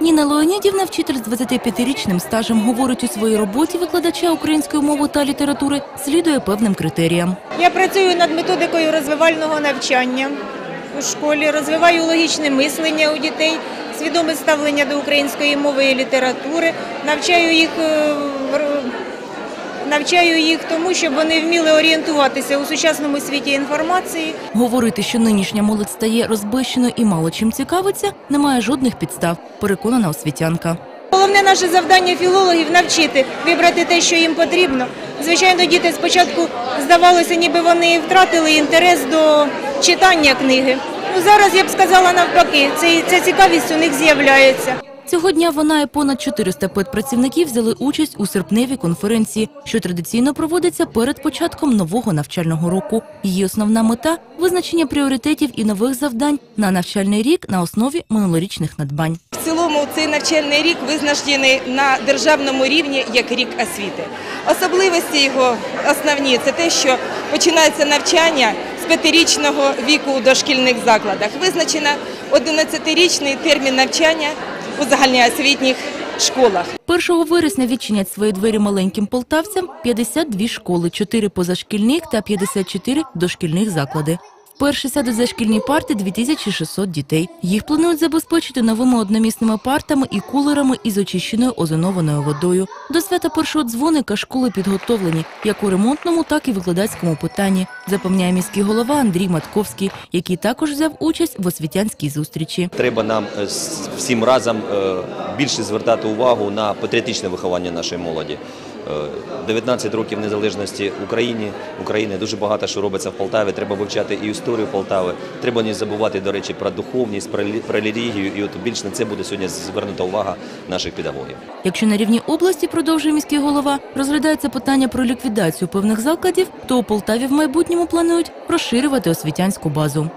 Ніна Леонідівна, вчитель з 25-річним стажем, говорить у своїй роботі викладача української мови та літератури, слідує певним критеріям. Я працюю над методикою розвивального навчання у школі, розвиваю логічне мислення у дітей, свідоме ставлення до української мови і літератури, навчаю їх, е, навчаю їх тому, щоб вони вміли орієнтуватися у сучасному світі інформації. Говорити, що нинішня молодь стає розбищеною і мало чим цікавиться, немає жодних підстав, переконана освітянка. Головне наше завдання філологів навчити вибрати те, що їм потрібно. Звичайно, діти спочатку здавалося, ніби вони втратили інтерес до читання книги. Ну зараз я б сказала навпаки, це, ця цікавість у них з'являється. Цього дня вона і понад 400 педпрацівників взяли участь у серпневій конференції, що традиційно проводиться перед початком нового навчального року. Її основна мета визначення пріоритетів і нових завдань на навчальний рік на основі минулорічних надбань. В цілому цей навчальний рік визначений на державному рівні як рік освіти. Особливості його основні це те, що починається навчання з п'ятирічного віку у дошкільних закладах. Визначено 11-річний термін навчання у загальноосвітніх школах. 1 вересня відчинять свої двері маленьким полтавцям 52 школи, 4 позашкільних та 54 дошкільних заклади. Вперше сядуть за шкільні парти 2600 дітей. Їх планують забезпечити новими одномісними партами і кулерами із очищеною озонованою водою. До свята першого дзвоника школи підготовлені як у ремонтному, так і викладацькому питанні, запевняє міський голова Андрій Матковський, який також взяв участь в освітянській зустрічі. Треба нам е, всім разом е, більше звертати увагу на патріотичне виховання нашої молоді. Е, 19 років незалежності Україні України дуже багато що робиться в Полтаві. Треба вивчати і історію Полтави. Треба не забувати, до речі, про духовність, про релігію. І от більш на це буде сьогодні звернута увага наших педагогів. Якщо на рівні області, продовжує міський голова, розглядається питання про ліквідацію певних закладів, то у Полтаві в майбутньому планують розширювати освітянську базу.